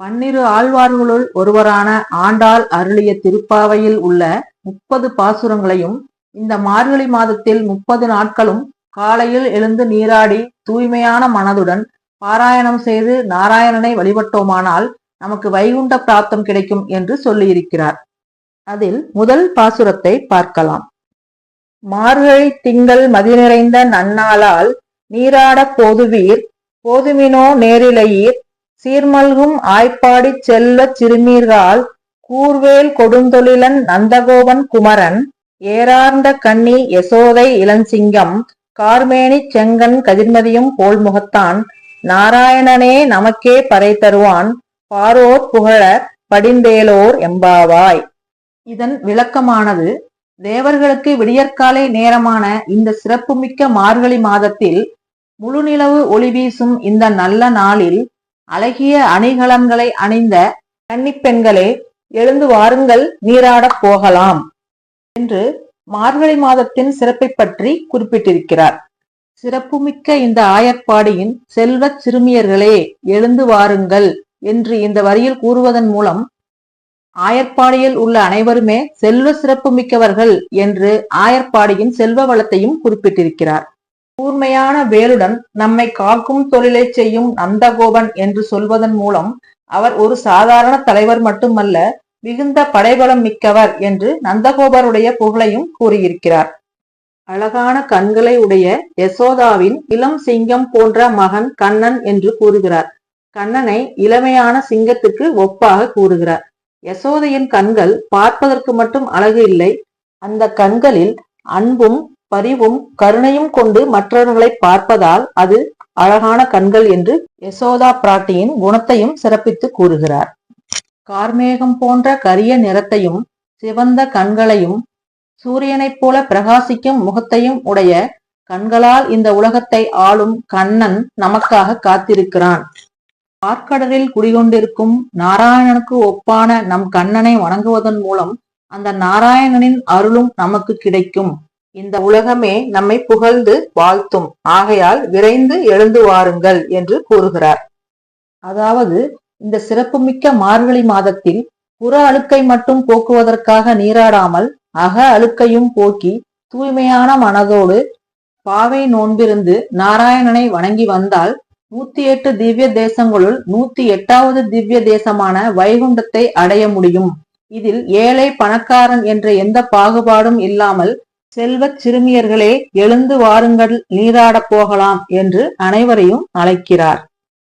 பன்னிரு ஆழ்வார்களுள் ஒருவரான ஆண்டாள் அருளிய திருப்பாவையில் உள்ள முப்பது பாசுரங்களையும் இந்த மார்கழி மாதத்தில் முப்பது நாட்களும் காலையில் எழுந்து நீராடி தூய்மையான மனதுடன் பாராயணம் செய்து நாராயணனை வழிபட்டோமானால் நமக்கு வைகுண்ட பிராப்தம் கிடைக்கும் என்று சொல்லியிருக்கிறார். அதில் முதல் பாசுரத்தை பார்க்கலாம். மார்கழி திங்கள் மதி நிறைந்த நன்னாளால் நீராட போதுவீர் போதுமினோ நேரிலையீர் சீர்மல்கும் ஆய்ப்பாடிச் செல்வச் சிறுமீர்கால் கூர்வேல் கொடுந்தொழிலன் நந்தகோபன் குமரன் ஏறார்ந்த கண்ணி யசோதை இளஞ்சிங்கம் கார்மேனிச் செங்கன் கதிர்மதியும் போல்முகத்தான் நாராயணனே நமக்கே பறை தருவான் பாரோர் புகழ படிந்தேலோர் எம்பாவாய். இதன் விளக்கமானது தேவர்களுக்கு விடியற்காலை நேரமான இந்த சிறப்புமிக்க மார்கழி மாதத்தில் முழுநிலவு ஒளி வீசும் இந்த நல்ல நாளில் அழகிய அணிகலன்களை அணிந்த கன்னிப்பெண்களே எழுந்து வாருங்கள் நீராடப் போகலாம் என்று மார்கழி மாதத்தின் சிறப்பை பற்றி குறிப்பிட்டிருக்கிறார். சிறப்புமிக்க இந்த ஆயர்பாடியின் செல்வச் சிறுமியர்களே எழுந்து வாருங்கள் என்று இந்த வரியில் கூறுவதன் மூலம் ஆயர்பாடியில் உள்ள அனைவருமே செல்வ சிறப்பு மிக்கவர்கள் என்று ஆயர்பாடியின் செல்வ வளத்தையும் குறிப்பிட்டிருக்கிறார். கூர்மையான வேலுடன் நம்மை காக்கும் தொழிலை செய்யும் நந்தகோபன் என்று சொல்வதன் மூலம் அவர் ஒரு சாதாரண தலைவர் மட்டுமல்ல மிகுந்த படைபலம் மிக்கவர் என்று நந்தகோபருடைய புகழையும் கூறியிருக்கிறார். அழகான கண்களை உடைய யசோதாவின் இளம் சிங்கம் போன்ற மகன் கண்ணன் என்று கூறுகிறார். கண்ணனை இளமையான சிங்கத்துக்கு ஒப்பாக கூறுகிறார். யசோதையின் கண்கள் பார்ப்பதற்கு மட்டும் அழகு இல்லை அந்த கண்களில் அன்பும் பரிவும் கருணையும் கொண்டு மற்றவர்களை பார்ப்பதால் அது அழகான கண்கள் என்று யசோதா பிராட்டியின் குணத்தையும் சிறப்பித்து கூறுகிறார். கார்மேகம் போன்ற கரிய நிறத்தையும் சிவந்த கண்களையும் சூரியனைப் போல பிரகாசிக்கும் முகத்தையும் உடைய கண்களால் இந்த உலகத்தை ஆளும் கண்ணன் நமக்காக காத்திருக்கிறான். ஆற்கடலில் குடிகொண்டிருக்கும் நாராயணனுக்கு ஒப்பான நம் கண்ணனை வணங்குவதன் மூலம் அந்த நாராயணனின் அருளும் நமக்கு கிடைக்கும். இந்த உலகமே நம்மை புகழ்ந்து வாழ்த்தும். ஆகையால் விரைந்து எழுந்து வாருங்கள் என்று கூறுகிறார். அதாவது இந்த சிறப்புமிக்க மார்கழி மாதத்தில் புற அழுக்கை மட்டும் போக்குவதற்காக நீராடாமல் அக அழுக்கையும் போக்கி தூய்மையான மனதோடு பாவை நோன்பிருந்து நாராயணனை வணங்கி வந்தால் நூத்தி எட்டு திவ்ய தேசங்களுள் நூத்தி எட்டாவது திவ்ய தேசமான வைகுண்டத்தை அடைய முடியும். இதில் ஏழை பணக்காரன் என்ற எந்த பாகுபாடும் இல்லாமல் செல்வச் சிறுமியர்களே எழுந்து வாருங்கள் நீராடப் போகலாம் என்று அனைவரையும் அழைக்கிறார்.